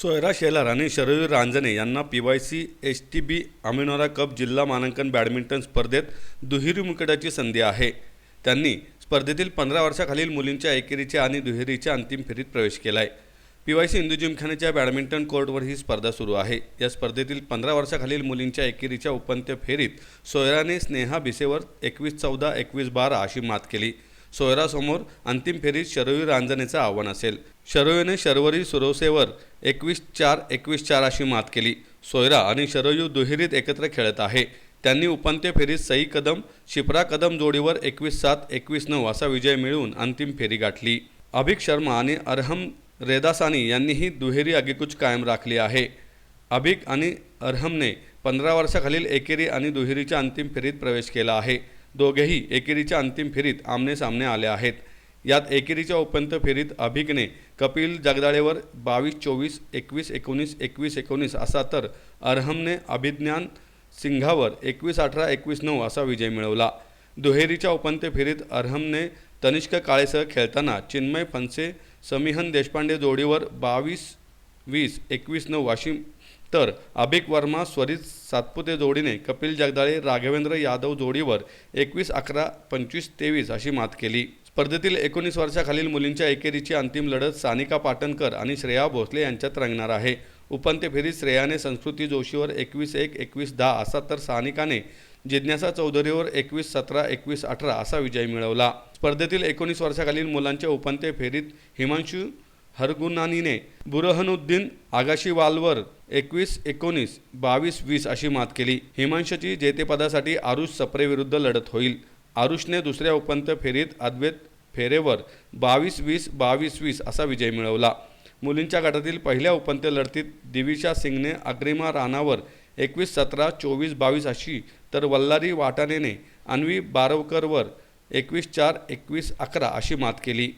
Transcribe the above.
सोयरा शेलार आणि शरवीर रांजणे यांना P Y C H T B अमिनोरा cup जिल्हा मानांकन बॅडमिंटन स्पर्धेत दुहेरी मुकुटाची संधी आहे. त्यांनी स्पर्धेतील पंधरा वर्षाखालील मुलींच्या एकेरीच्या आणि दुहेरीच्या अंतिम फेरीत प्रवेश केला आहे पी वाय सी इंदू जिमखान्याच्या बॅडमिंटन कोर्टवर ही स्पर्धा सुरू आहे. या स्पर्धेतील पंधरा वर्षाखालील मुलींच्या एकेरीच्या उपांत्य फेरीत सोयराने स्नेहा बिसेवर एकवीस चौदा एकवीस बारा अशी मात केली. सोयरासमोर अंतिम फेरीत शरवी रांजणेचं आव्हान असेल. शरयूने शर्वरी सुरोसेवर एकवीस चार एकवीस चार अशी मात केली. सोयरा आणि शरयू दुहेरीत एकत्र खेळत आहे. त्यांनी उपांत्य फेरीत सई कदम शिप्रा कदम जोडीवर एकवीस सात एकवीस नऊ असा विजय मिळवून अंतिम फेरी गाठली. अभिक शर्मा आणि अरहम रेदासानी यांनीही दुहेरी आगेकूच कायम राखली आहे. अभिक आणि अरहमने पंधरा वर्षाखालील एकेरी आणि दुहेरीच्या अंतिम फेरीत प्रवेश केला आहे. दोघेही एकेरीच्या अंतिम फेरीत आमने सामने आले आहेत. यात एकेरीच्या उपांत्य फेरीत अभिकने कपिल जगदाळेवर बावीस चोवीस एकवीस एकोणीस एकवीस एकोणीस असा तर अरहमने अभिज्ञान सिंघावर एकवीस अठरा एकवीस नऊ असा विजय मिळवला. दुहेरीच्या उपांत्य फेरीत अरहमने तनिष्क काळेसह खेळताना चिन्मय फनसे समीहन देशपांडे जोडीवर बावीस वीस एकवीस नऊ वाशिम तर अभिक वर्मा स्वरित सातपुते जोडीने कपिल जगदाळे राघवेंद्र यादव जोडीवर एकवीस अकरा पंचवीस तेवीस अशी मात केली. स्पर्धेतील एकोणीस वर्षाखालील मुलींच्या एकेरीची अंतिम लढत सानिका पाटणकर आणि श्रेया भोसले यांच्यात रंगणार आहे. उपांत्य फेरीत श्रेयाने संस्कृती जोशीवर एकवीस एक एकवीस दहा असा तर सानिकाने जिज्ञासा चौधरीवर एकवीस सतरा एकवीस अठरा असा विजय मिळवला. स्पर्धेतील एकोणीस वर्षाखालील मुलांच्या उपांत्य फेरीत हिमांशू हरगुनानीने बुरहनुद्दीन आगाशीवालवर एकवीस एकोणीस बावीस वीस अशी मात केली. हिमांशची जेतेपदासाठी आरुष सप्रेविरुद्ध लढत होईल. आरुषने दुसऱ्या उपांत्य फेरीत अद्वैत फेरेवर बावीस वीस बावीस वीस असा विजय मिळवला. मुलींच्या गटातील पहिल्या उपांत्य लढतीत दिविशा सिंगने अग्रिमा राणावर एकवीस सतरा चोवीस बावीस अशी तर वल्लारी वाटाणेने अन्वी बारवकरवर एकवीस चार एकवीस अकरा अशी मात केली.